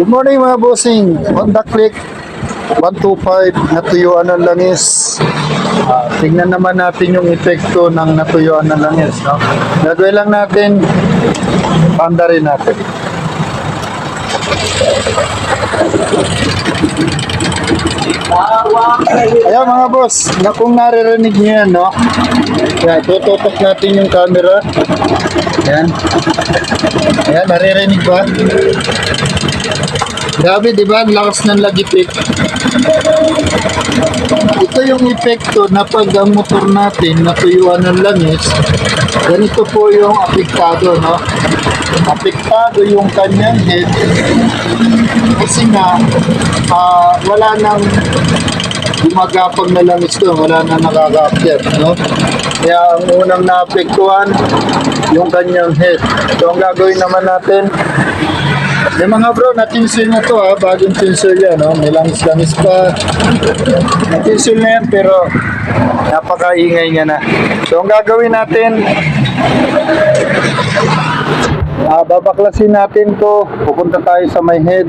Good morning mga bossing. Honda Click 125 natuyuan ng langis. Ah, tingnan naman natin yung epekto ng natuyuan ng langis. No? Gagawin lang natin, panda rin natin. Ayan mga boss, na kung naririnig nyo yan, no? Yan, tututok natin yung camera. Ayan. Ayan, naririnig ba? Grabe, di ba? Lakas ng lagipit. Ito yung epekto na pag ang motor natin natuyuan ng langis, ganito po yung apektado, no? Apektado yung kanyang head kasi nga ah, wala nang gumagapang na langis doon, wala nang nakaka-appear, no? Kaya ang unang naapektuhan, yung kanyang head. So ang gagawin naman natin, may mga bro, na-tinsel na to ha, bagong tinsel yan, no? may langis-langis pa. Na-tinsel na yan, pero napakaingay niya na. So ang gagawin natin, ah babaklasin natin to, pupunta tayo sa may head.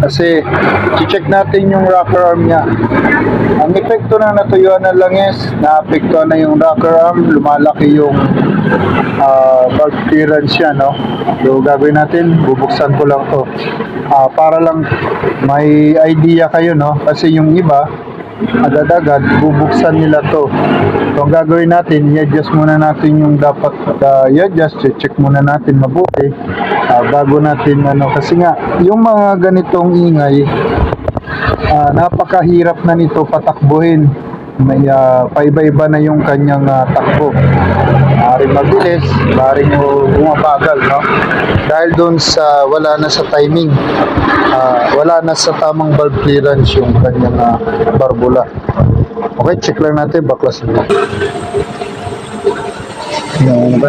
Kasi, check natin yung rocker arm niya. Ang epekto na natuyuan ng langis, naapektuhan na yung rocker arm, lumalaki yung uh, valve clearance siya, no? So, gagawin natin, bubuksan ko lang to. Ah, para lang may idea kayo, no? Kasi yung iba, agad-agad, bubuksan nila to. So, ang gagawin natin, i-adjust muna natin yung dapat uh, i-adjust, check muna natin mabuti ah, bago natin, ano, kasi nga, yung mga ganitong ingay, ah, napakahirap na nito patakbuhin. May uh, paiba-iba na yung kanyang ah, takbo. Maaaring mabilis, maaaring uh, bumabagal, no? Dahil doon sa wala na sa timing, ah, wala na sa tamang valve clearance yung kanyang ah, barbula. Okay, check lang natin, baklasin mo. Yung?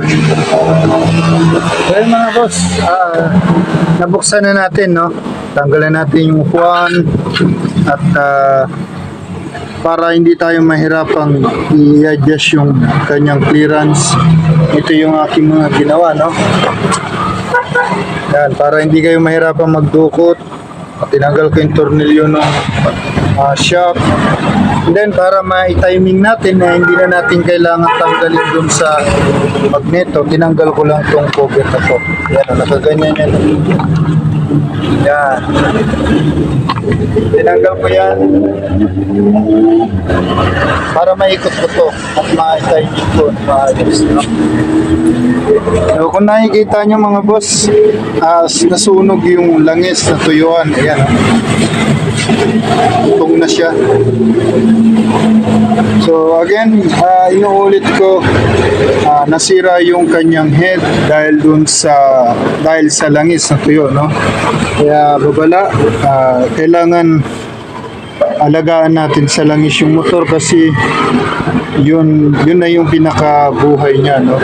Well mga boss, ah, nabuksan na natin, no? Tanggalan natin yung upuan at ah, para hindi tayo mahirapang i-adjust yung kanyang clearance. Ito yung aking mga ginawa, no? Yan, para hindi kayo mahirapang magdukot. Tinanggal ko yung tornilyo ng ah, shock. And then, para ma-timing natin na hindi na natin kailangan tanggalin dun sa magneto, tinanggal ko lang tong cover na to. Yan, nakaganyan yan. Yan. Tinanggal ko yan para maikot ko to at ma-timing ko at maayos. No? So, kung nakikita nyo mga boss, as nasunog yung langis na tuyuan, ayan. oh. Tong na siya. So again, uh, inuulit ko, ah, nasira yung kanyang head dahil dun sa dahil sa langis na tuyo, no? Kaya babala, ah, kailangan alagaan natin sa langis yung motor kasi yun yun na yung pinakabuhay niya, no?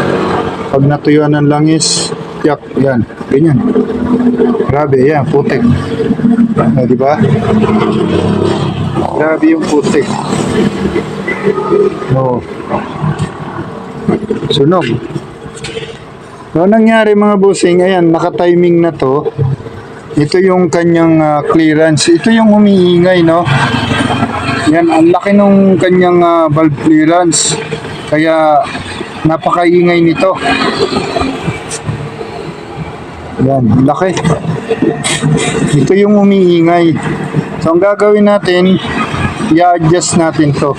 Pag natuyuan ng langis, yak, yan, ganyan. Grabe, yan, putik. Ah, di ba? Grabe yung putik. Oo. Sunog. So, nangyari mga bossing, ayan, naka-timing na to. Ito yung kanyang ah, clearance. Ito yung umiingay, no? Yan, ang laki nung kanyang ah, valve clearance. Kaya, napakaingay nito. Yan, laki. Ito yung umiingay. So, ang gagawin natin, i-adjust natin to.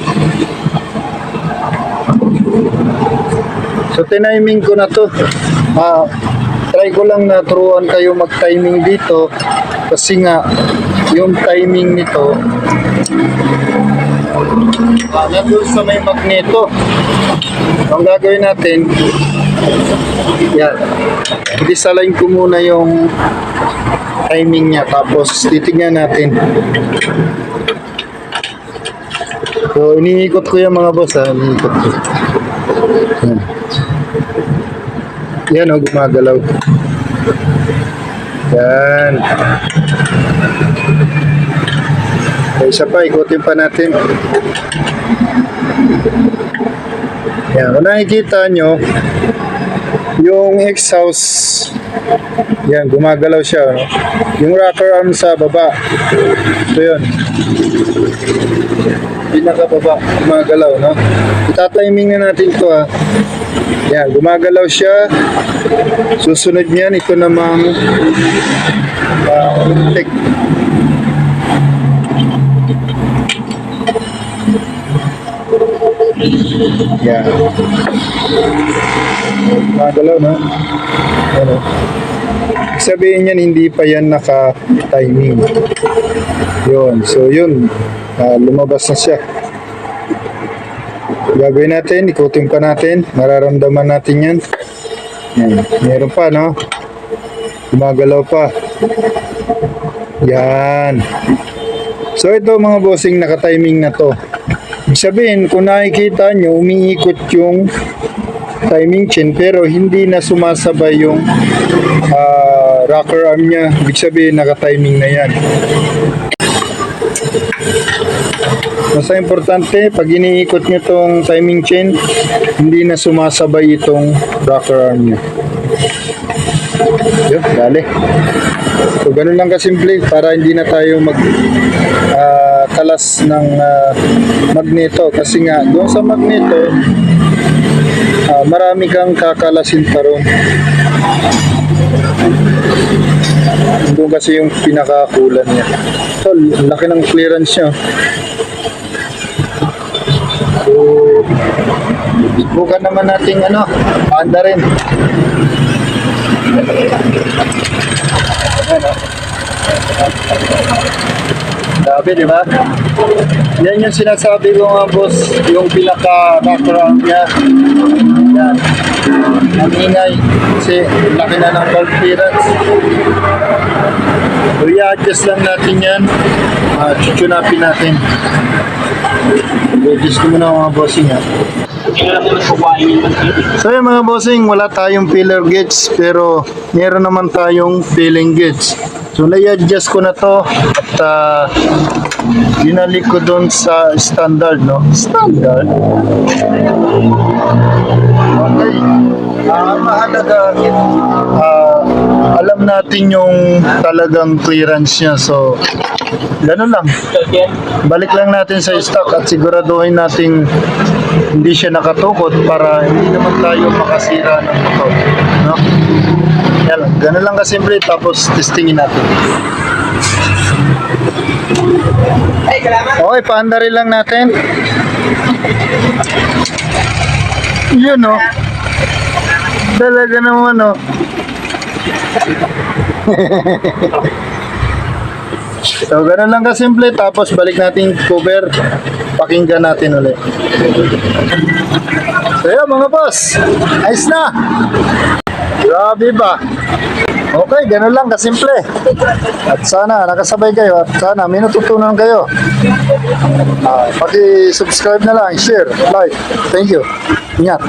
So, tiniming ko na to. Ah, try ko lang na turuan kayo mag-timing dito kasi nga, yung timing nito ah, nandun sa may magneto. Ang gagawin natin, yan. Disalain ko muna yung timing niya tapos titignan natin. So, iniikot ko yung mga boss ha. Iniikot ko. Yan. Yan o, gumagalaw. Yan. Okay, isa pa, ikutin pa natin. Yan, kung nakikita nyo, yung exhaust Yan, gumagalaw siya. No? Yung rocker arm sa baba. Ito yun. Pinakababa, gumagalaw, no? Itatiming na natin to ha. Yan, gumagalaw siya. Susunod niyan, ito namang uh, tek. Yan. Gumagalaw, no? Ano? Sabihin niyan, hindi pa yan naka-timing. Yun. So, yun. Ah, lumabas na siya. Gagawin natin, ikutin pa natin. Mararamdaman natin yan. Yan. Meron pa, no? Gumagalaw pa. Yan. So, ito mga bossing, naka-timing na to. Ibig sabihin, kung nakikita nyo, umiikot yung timing chain pero hindi na sumasabay yung ah, rocker arm niya. Ibig sabihin, naka-timing na yan. Basta importante, pag iniikot nyo tong timing chain, hindi na sumasabay itong rocker arm nyo. Yun, dali. So, ganun lang kasimple para hindi na tayo mag ah, kalas ng ah, magneto. Kasi nga, doon sa magneto, ah, marami kang kakalasin pa ron. Doon kasi yung pinakakulan niya. So, laki ng clearance niya. So, subukan naman nating ano, paanda rin. Sabi, di ba? Yan yung sinasabi ko nga, boss, yung pinaka-background niya. Yan. Ang ingay. Kasi laki na ng valve clearance. I-adjust lang natin yan. Uh, chuchunapin natin. I-adjust ko muna mga bossing ha. So yung mga bossing, wala tayong filler gauge pero meron naman tayong filling gauge. So na-adjust ko na to at uh, dinali ko doon sa standard, no? Standard? Okay. Ah, mahalaga, ah, alam natin yung talagang clearance niya. So, ganun lang. Balik lang natin sa stock at siguraduhin natin hindi siya nakatukot para hindi naman tayo makasira ng motor. No? Yan lang. Ganun lang kasimple tapos testingin natin. Okay, paanda rin lang natin. Yun no. Talaga naman no. So, ganun lang kasimple. Tapos, balik natin cover. Pakinggan natin ulit. So, yun, mga boss. Ayos na. Grabe ba? Okay, ganun lang kasimple. At sana nakasabay kayo at sana may natutunan kayo. Ah, paki-subscribe na lang, share, like. Thank you. Ingat.